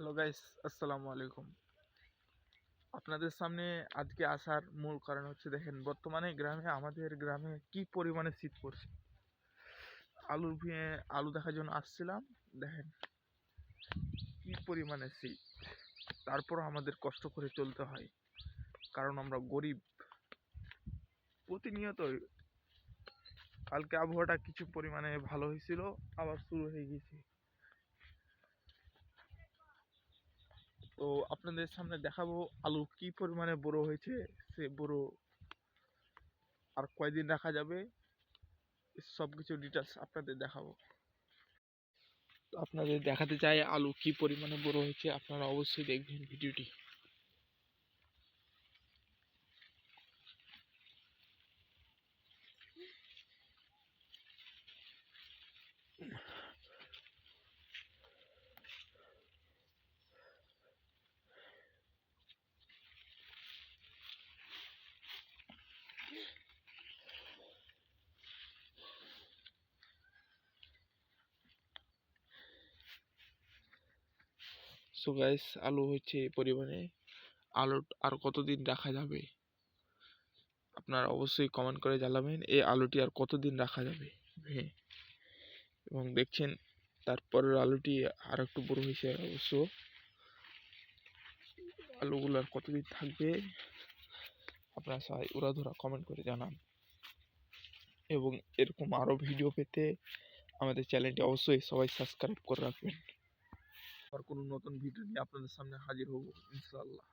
Hello guys আসসালামু আলাইকুম আপনাদের সামনে আজকে আসার মূল কারণ হচ্ছে দেখেন, বর্তমানে গ্রামে, আমাদের গ্রামে কি পরিমাণে শীত পড়ছে? আলুর ভিয়ে আলু দেখার জন্য আসছিলাম, দেখেন কি পরিমাণে শীত। তারপর আমাদের কষ্ট করে চলতে হয়, কারণ আমরা গরিব। প্রতিনিয়ত কালকে আবহাওয়াটা কিছু পরিমাণে ভালো হয়েছিল, আবার শুরু হয়ে গেছে তো আপনাদের সামনে দেখাবো আলু কি পরিমাণে বড় হয়েছে, সে বড় আর কয়দিন রাখা যাবে সব কিছু ডিটেলস আপনাদের দেখাবো। তো আপনাদের দেখাতে চাই আলু কি পরিমাণে বড় হয়েছে, আপনারা অবশ্যই দেখবেন ভিডিওটি। সো গাইস আলু হচ্ছে পরিমাণে। আলু আর কতদিন রাখা যাবে? আপনারা অবশ্যই কমেন্ট করে জানাবেন, এই আলুটি আর কতদিন রাখা যাবে? হ্যাঁ। এবং দেখছেন, তারপরের আলুটি আর একটু বড় হয়েছে অবশ্য। আলুগুলো আর কতদিন থাকবে? আপনারা সবাই উড়াধুরা কমেন্ট করে জানান। এবং এরকম আরও ভিডিও পেতে আমাদের চ্যানেলটি অবশ্যই সবাই সাবস্ক্রাইব করে রাখবেন। আর কোনো নতুন ভিডিও নিয়ে আপনাদের সামনে হাজির হব ইনশাআল্লাহ।